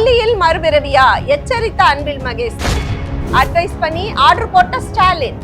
பள்ளியில் மறுபிறவியா? எச்சரித்த அன்பில் மகேஷ். அட்வைஸ் பண்ணி ஆர்டர் போட்ட Stalin.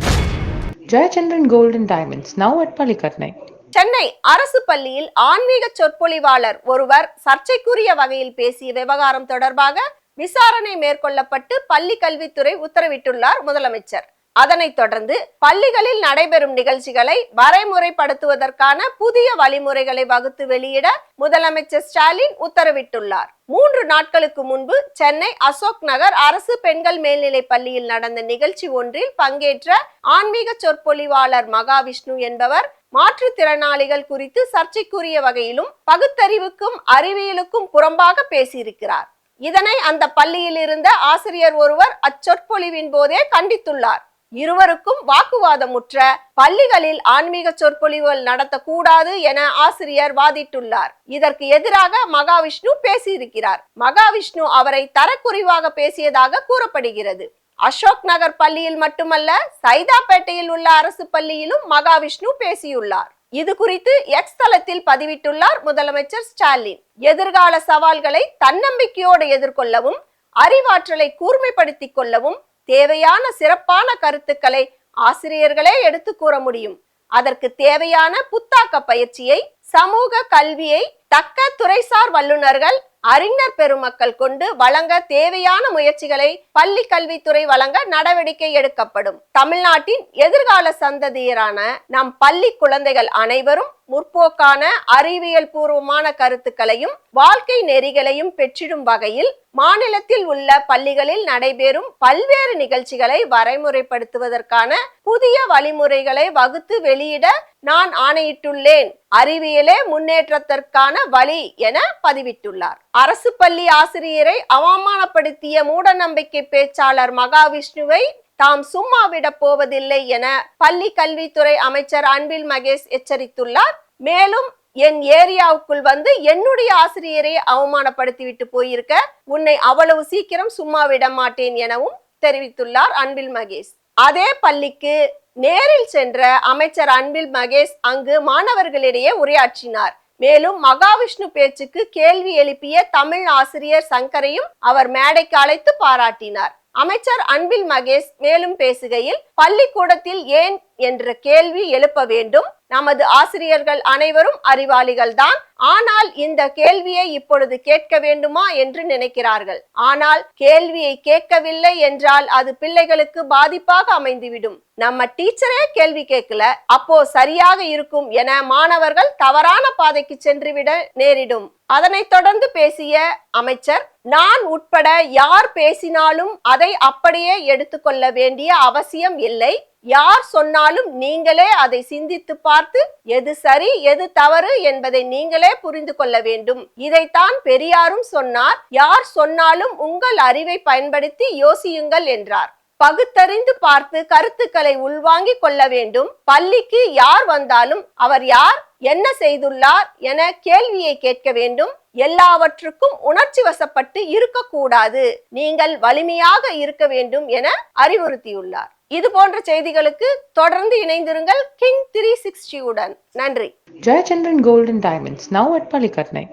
Gold and Diamonds, now at Palikatnai. Chennai அரசு பள்ளியில் ஆன்மீக சொற்பொழிவாளர் ஒருவர் சர்ச்சைக்குரிய வகையில் பேசிய விவகாரம் தொடர்பாக விசாரணை மேற்கொள்ளப்பட்டு பள்ளி கல்வித்துறை உத்தரவிட்டுள்ளார் முதலமைச்சர். அதனைத் தொடர்ந்து பள்ளிகளில் நடைபெறும் நிகழ்ச்சிகளை வரைமுறைப்படுத்துவதற்கான புதிய வழிமுறைகளை வகுத்து வெளியிட முதலமைச்சர் ஸ்டாலின் உத்தரவிட்டுள்ளார். மூன்று நாட்களுக்கு முன்பு சென்னை அசோக் நகர் அரசு பெண்கள் மேல்நிலை பள்ளியில் நடந்த நிகழ்ச்சி ஒன்றில் பங்கேற்ற ஆன்மீக சொற்பொழிவாளர் மகாவிஷ்ணு என்பவர் மாற்றுத்திறனாளிகள் குறித்து சர்ச்சைக்குரிய வகையிலும் பகுத்தறிவுக்கும் அறிவியலுக்கும் புறம்பாக பேசியிருக்கிறார். இதனை அந்த பள்ளியில் இருந்த ஆசிரியர் ஒருவர் அச்சொற்பொழிவின் போதே கண்டித்துள்ளார். இருவருக்கும் வாக்குவாதமுற்ற பள்ளிகளில் ஆன்மீக சொற்பொழிவுகள் நடத்தக்கூடாது என ஆசிரியர் வாதிட்டுள்ளார். இதற்கு எதிராக மகாவிஷ்ணு பேசியிருக்கிறார். மகாவிஷ்ணு அவரை தரக்குறைவாக பேசியதாக கூறப்படுகிறது. அசோக் நகர் பள்ளியில் மட்டுமல்ல சைதாப்பேட்டையில் உள்ள அரசு பள்ளியிலும் மகாவிஷ்ணு பேசியுள்ளார். இது குறித்து எக்ஸ் தளத்தில் பதிவிட்டுள்ளார் முதலமைச்சர் ஸ்டாலின். எதிர்கால சவால்களை தன்னம்பிக்கையோடு எதிர்கொள்ளவும் அறிவாற்றலை கூர்மைப்படுத்திக் கொள்ளவும் தேவையான சிறப்பான கருத்துக்களை ஆசிரியர்களே எடுத்து கூற முடியும். அதற்கு தேவையான புத்தாக்க பயிற்சியை சமூக கல்வியை தக்க துறைசார் வல்லுநர்கள் அறிஞர் பெருமக்கள் கொண்டு வழங்க தேவையான முயற்சிகளை பள்ளி கல்வித்துறை வழங்க நடவடிக்கை எடுக்கப்படும். தமிழ்நாட்டின் எதிர்கால சந்ததியரான நம் பள்ளி குழந்தைகள் அனைவரும் முற்போக்கான அறிவியல் பூர்வமான கருத்துக்களையும் வாழ்க்கை நெறிகளையும் பெற்றிடும் வகையில் மாநிலத்தில் உள்ள பள்ளிகளில் நடைபெறும் பல்வேறு நிகழ்ச்சிகளை வரைமுறைப்படுத்துவதற்கான புதிய வழிமுறைகளை வகுத்து வெளியிட நான் ஆணையிட்டுள்ளேன். அறிவியலே முன்னேற்றத்திற்கான வழி என பதிவிட்டுள்ளார். அரசு பள்ளி ஆசிரியரை அவமானப்படுத்திய மூடநம்பிக்கை பேச்சாளர் மகாவிஷ்ணுவை தாம் சும்மா விட போவதில்லை என பள்ளி கல்வித்துறை அமைச்சர் அன்பில் மகேஷ் எச்சரித்துள்ளார். மேலும் என் ஏரியாவுக்குள் வந்து என்னுடைய ஆசிரியரை அவமானப்படுத்திவிட்டு போயிருக்க உன்னை அவ்வளவு சீக்கிரம் சும்மா விட மாட்டேன் எனவும் தெரிவித்துள்ளார் அன்பில் மகேஷ். அதே பள்ளிக்கு நேரில் சென்ற அமைச்சர் அன்பில் மகேஷ் அங்கு மாணவர்களிடையே உரையாற்றினார். மேலும் மகாவிஷ்ணு பேச்சுக்கு கேள்வி எழுப்பிய தமிழ் ஆசிரியர் சங்கரையும் அவர் மேடைக்கு அழைத்து பாராட்டினார். அமைச்சர் அன்பில் மகேஷ் மேலும் பேசுகையில் பள்ளிக்கூடத்தில் ஏன் என்ற கேள்வி எழுப்ப வேண்டும். நமது ஆசிரியர்கள் அனைவரும் அறிவாளிகள் தான் ஆனால் இந்த கேள்வியை இப்பொழுது கேட்க வேண்டுமா என்று நினைக்கிறார்கள். ஆனால் கேள்வியை கேட்கவில்லை என்றால் அது பிள்ளைகளுக்கு பாதிப்பாக அமைந்துவிடும். நம்ம டீச்சரே கேள்வி கேட்கல. அப்போ சரியாக இருக்கும் என மாணவர்கள் தவறான பாதைக்கு சென்றுவிட நேரிடும். அதனைத் தொடர்ந்து பேசிய அமைச்சர் நான் உட்பட யார் பேசினாலும் அதை அப்படியே எடுத்துக்கொள்ள வேண்டிய அவசியம் இல்லை. யார் சொன்னாலும் நீங்களே அதை சிந்தித்து பார்த்து எது சரி எது தவறு என்பதை நீங்களே புரிந்து கொள்ள வேண்டும். இதைத்தான் பெரியாரும் சொன்னார். யார் சொன்னாலும் உங்கள் அறிவை பயன்படுத்தி யோசியுங்கள் என்றார். பகுத்தறிந்து பார்த்து கருத்துக்களை உள்வாங்கிக் கொள்ள வேண்டும். பள்ளிக்கு யார் வந்தாலும் அவர் யார் என்ன செய்துள்ளார் என கேள்வியை கேட்க வேண்டும். எல்லாவற்றுக்கும் உணர்ச்சி வசப்பட்டு இருக்கக்கூடாது. நீங்கள் வலிமையாக இருக்க வேண்டும் என அறிவுறுத்தியுள்ளார். இது போன்ற செய்திகளுக்கு தொடர்ந்து இணைந்திருங்கள் கிங் த்ரீ சிக்ஸ்டி உடன் நன்றி Jayachandran golden diamonds now at பள்ளிக்கட்னை